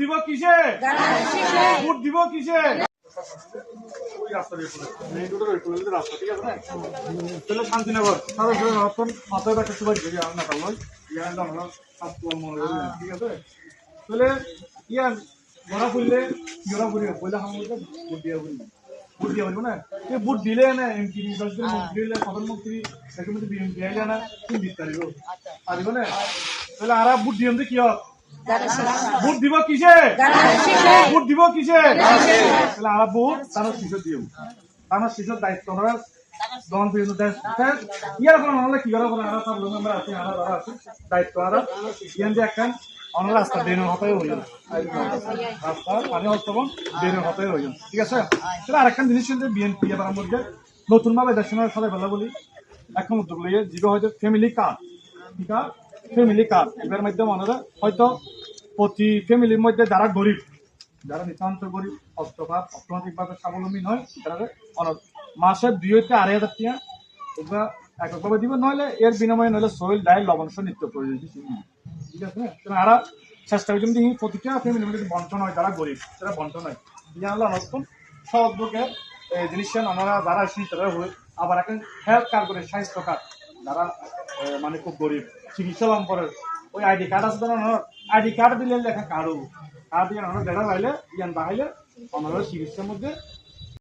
দিব কিসে? ভোট দিব কিসে? শান্তিনগর মাথায় একটা সুবাই গেছে না ইয়ান দাম হয় ঠিক আছে? তাহলে ইয়ান, ধরা ফুললে জোড়া ফুলিয়ে পয়লা সামনে ভোট দিয়ে ফুললে ভোট দিয়ে পারব না? এ ভোট দিলে না, এমপি মন্ত্রী দিলে প্রধানমন্ত্রী, সেখানে বিএমপি আইলে না, কোন দিতে পারিব পারিব না তাহলে আর ভোট দিয়ে কি হয়? ভোট দিব কিসে? ভোট দিব কিসে? তাহলে ভোট তার শিশু দিও তার শিশুর দায়িত্ব আমরা দমন নহলে কি যে একখান, অন্য রাস্তা হতাই হয়ে যাবে রাস্তা পানি হস্তবন ঠিক আছে? তাহলে আরেকখান জিনিস হচ্ছে বিএনপি এবার আমাদের নতুন ভাবে দেশের সাথে বেলা। বলি এখন উদ্যোগ লইয়ে যেটা হয়তো ফ্যামিলি কার্ড ফ্যামিলি কার্ড এবার মাধ্যমে ওনারা হয়তো প্রতি ফ্যামিলির মধ্যে যারা গরিব, যারা নিতান্ত গরিব অর্থভাব অর্থনৈতিকভাবে স্বাবলম্বী নয় তারা মাসে দুই হইতে আড়াই হাজার টাকা ওগুলা এককভাবে দিব নইলে এর বিনিময়ে নইলে সোয়েল ডাইল লবণ সহ নিত্য প্রয়োজন ঠিক আছে? আরা চেষ্টা করছি যদি প্রতিটা ফ্যামিলির মধ্যে বন্টন হয়, যারা গরিব তারা বন্টন হয়, দিয়ে আনলো নতুন সহযোগে এই জিনিসটা ওনারা যারা আসি তারা আবার এখন হেলথ কার্ড করে, স্বাস্থ্য কার্ড যারা মানে খুব গরিব, চিকিৎসা লাভ করে, ওই আইডি কার্ড আছে না আইডি কার্ড দিলে লেখা কার্ডও কার্ড দিয়ে দেখা পাইলে ইয়ান বাহাইলে আমাদের চিকিৎসার মধ্যে